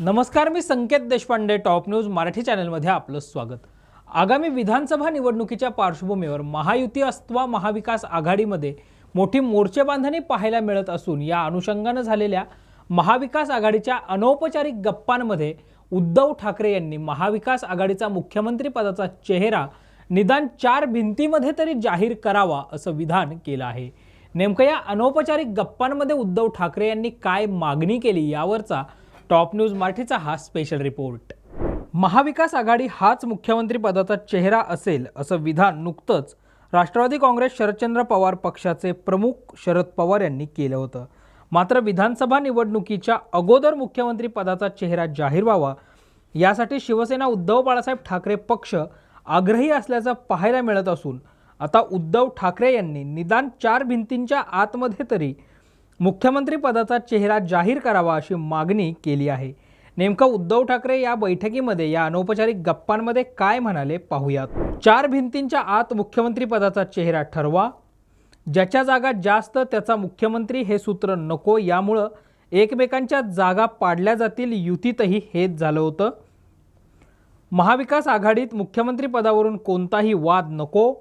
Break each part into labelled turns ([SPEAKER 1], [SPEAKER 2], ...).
[SPEAKER 1] नमस्कार मी Sanket Deshpande top news Marathi चॅनलमध्ये आपलं स्वागत. आगामी विधानसभा निवडणुकीच्या पार्श्वभूमीवर महायुती अथवा महाविकास आघाडीमध्ये मोठी मोर्चेबांधणी पाहायला मिळत असून या अनुषंगानं झालेल्या महाविकास आघाडीच्या अनौपचारिक गप्पांमध्ये उद्धव ठाकरे यांनी महाविकास आघाडीचा मुख्यमंत्री पदाचा चेहरा निदान चार भिंतीमध्ये तरी जाहीर करावा असं विधान केलं आहे. नेमकं या अनौपचारिक गप्पांमध्ये उद्धव ठाकरे यांनी काय मागणी केली यावरचा टॉप न्यूज मराठीचा हा स्पेशल रिपोर्ट महाविकास आघाडी हाच मुख्यमंत्री पदाचा चेहरा असेल असं विधान नुकतंच राष्ट्रवादी काँग्रेस शरदचंद्र पवार पक्षाचे प्रमुख शरद पवार यांनी केलं होतं. मात्र विधानसभा निवडणुकीच्या अगोदर मुख्यमंत्री पदाचा चेहरा जाहीर व्हावा यासाठी शिवसेना उद्धव बाळासाहेब ठाकरे पक्ष आग्रही असल्याचं पाहायला मिळत असून आता उद्धव ठाकरे यांनी निदान चार भिंतींच्या आतमध्ये तरी मुख्यमंत्री पदाचा चेहरा जाहीर करावा अशी मागणी केली आहे. नेमकं उद्धव ठाकरे या बैठकीमध्ये या अनौपचारिक गप्पांमध्ये काय म्हणाले पाहूयात. चार भिंतींच्या आत मुख्यमंत्री पदाचा चेहरा ठरवा. ज्याच्या जागा जास्त त्याचा मुख्यमंत्री हे सूत्र नको. यामुळं एकमेकांच्या जागा पाडल्या जातील युतीतही हेच झालं होतं. महाविकास आघाडीत मुख्यमंत्री पदावरून कोणताही वाद नको.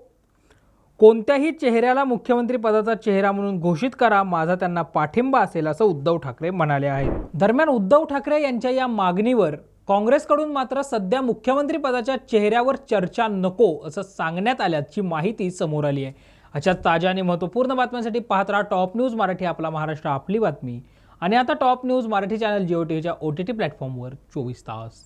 [SPEAKER 1] कोणत्याही चेहऱ्याला मुख्यमंत्री पदाचा चेहरा म्हणून घोषित करा माझा त्यांना पाठिंबा असेल असं उद्धव ठाकरे म्हणाले आहेत. दरम्यान उद्धव ठाकरे यांच्या या मागणीवर काँग्रेसकडून मात्र सध्या मुख्यमंत्री पदाच्या चेहऱ्यावर चर्चा नको असं सांगण्यात आल्याची माहिती समोर आली आहे. अशा ताज्या आणि महत्त्वपूर्ण बातम्यांसाठी पाहत राहा टॉप न्यूज मराठी आपला महाराष्ट्र आपली बातमी. आणि आता top news Marathi channel Jio टीव्हीच्या ओ टी टी प्लॅटफॉर्मवर चोवीस तास.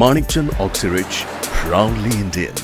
[SPEAKER 2] Manikchand Oxyrich, proudly Indian.